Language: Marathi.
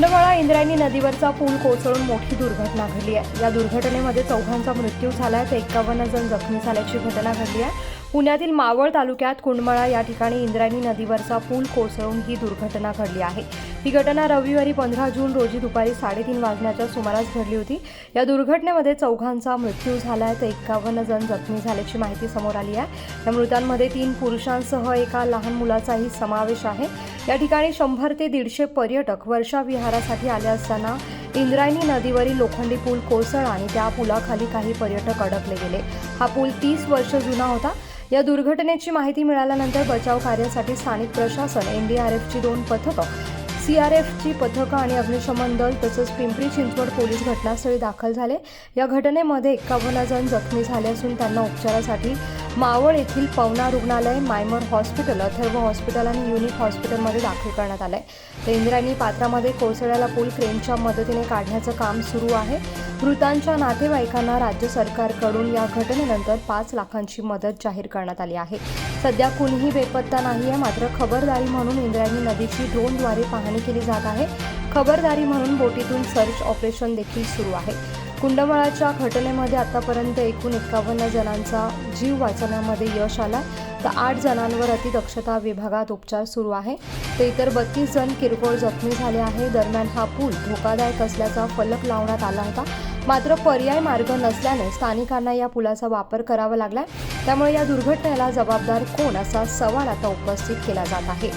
कुंडमाळा इंद्रायणी नदीवरचा पूल कोसळून मोठी दुर्घटना घडली आहे. या दुर्घटनेमध्ये चौघांचा मृत्यू झाला आहे. तर एकावन्न जण जखमी झाल्याची घटना घडली आहे. पुण्यातील मावळ तालुक्यात कुंडमळा या ठिकाणी इंद्रायणी नदीवरचा पूल कोसळून ही दुर्घटना घडली आहे. ही घटना रविवारी पंधरा जून रोजी दुपारी साडेतीन वाजण्याच्या सुमारास घडली होती. या दुर्घटनेमध्ये चौघांचा मृत्यू झाला आहे तर एकावन्न जण जखमी झाल्याची माहिती समोर आली आहे. या मृतांमध्ये तीन पुरुषांसह एका लहान मुलाचाही समावेश आहे. या ठिकाणी शंभर ते दीडशे पर्यटक वर्षा विहारासाठी आले असताना इंद्रायणी नदीवरील लोखंडी पूल कोसळला आणि त्या पुलाखाली काही पर्यटक अडकले गेले. हा पूल तीस वर्ष जुना होता. या दुर्घटनेची माहिती मिळाल्यानंतर बचाव कार्यासाठी स्थानिक प्रशासन एनडीआरएफची दोन पथकं सीआरएफची पथकं आणि अग्निशमन दल तसंच पिंपरी चिंचवड पोलीस घटनास्थळी दाखल झाले. या घटनेमध्ये एकावन्न जण जखमी झाले असून त्यांना उपचारासाठी मावळ येथील पवना रुग्णालय मायमर हॉस्पिटल अथर्व हॉस्पिटल आणि युनिक हॉस्पिटलमध्ये दाखल करण्यात आलंय. तर इंद्रायणी पात्रामध्ये कोसळ्याला पूल क्रेनच्या मदतीने काढण्याचं काम सुरू आहे. मृतांच्या नातेवाईकांना राज्य सरकारकडून या घटनेनंतर पाच लाखांची मदत जाहीर करण्यात आली आहे. सध्या कुणीही बेपत्ता नाही आहे मात्र खबरदारी म्हणून इंद्रायणी नदीची ड्रोनद्वारे पाहणी केली जात आहे. खबरदारी म्हणून बोटीतून सर्च ऑपरेशन देखील सुरू आहे. कुंडमळाच्या घटनेमध्ये आतापर्यंत एकूण एकावन्न जणांचा जीव वाचवण्यामध्ये यश आला तर आठ जणांवर अतिदक्षता विभागात उपचार सुरू आहे. तर इतर बत्तीस जण किरकोळ जखमी झाले आहे. दरम्यान हा पूल धोकादायक असल्याचा फलक लावण्यात आला होता. मात्र पर्याय मार्ग नसल्याने स्थानिकांना या पुलाचा वापर करावा लागला त्यामुळे या दुर्घटनेला जबाबदार कोण असा सवाल आता उपस्थित केला जात आहे.